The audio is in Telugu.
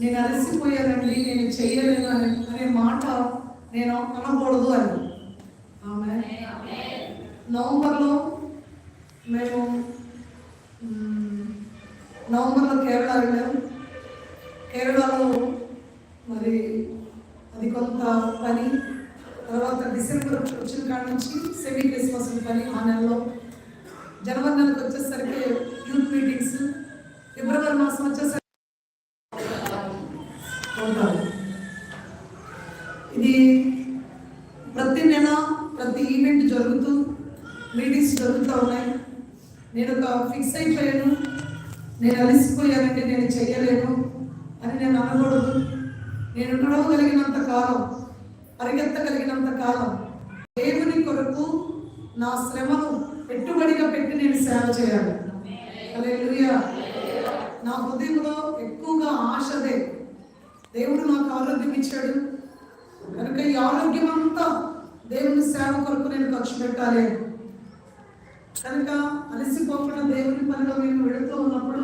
నేను అలసిపోయానండి నేను చేయలేను అని అనే మాట నేను అనకూడదు అని. ఆమె నవంబర్లో మేము నవంబర్లో కేరళ వెళ్ళాం కేరళలో మరి అది కొంత పని తర్వాత డిసెంబర్ వచ్చిన కాడ నుంచి సెమీ క్రిస్మస్ పని ఆ నెలలో. జనవరి నెలకు వచ్చేసరికి యూత్ మీటింగ్స్ ఫిబ్రవరి మాసం వచ్చేసరికి ఉంటారు ఇది ప్రతి నెల ప్రతి ఈవెంట్ జరుగుతూ మీటింగ్స్ జరుగుతూ ఉన్నాయి. నేను ఒక ఫిక్స్ అయిపోయాను. నేను అలసిపోయానంటే నేను చెయ్యలేను అని నేను అనకూడదు. నేను నడవగలిగినంత కాలం పరిగెత్తగలిగినంత కాలం దేవుని కొరకు నా శ్రమను పెట్టుబడిగా పెట్టి నేను సేవ చేయాలి. హల్లెలూయా నా హృదయంలో ఎక్కువగా ఆశదే దేవుడు నాకు ఆరోగ్యం ఇచ్చాడు. కనుక ఈ ఆరోగ్యం అంతా దేవుని సేవ కొరకు నేను ఖర్చు పెట్టాలి. కనుక అలసిపోకుండా దేవుని పనిలో మేము వెళుతూ ఉన్నప్పుడు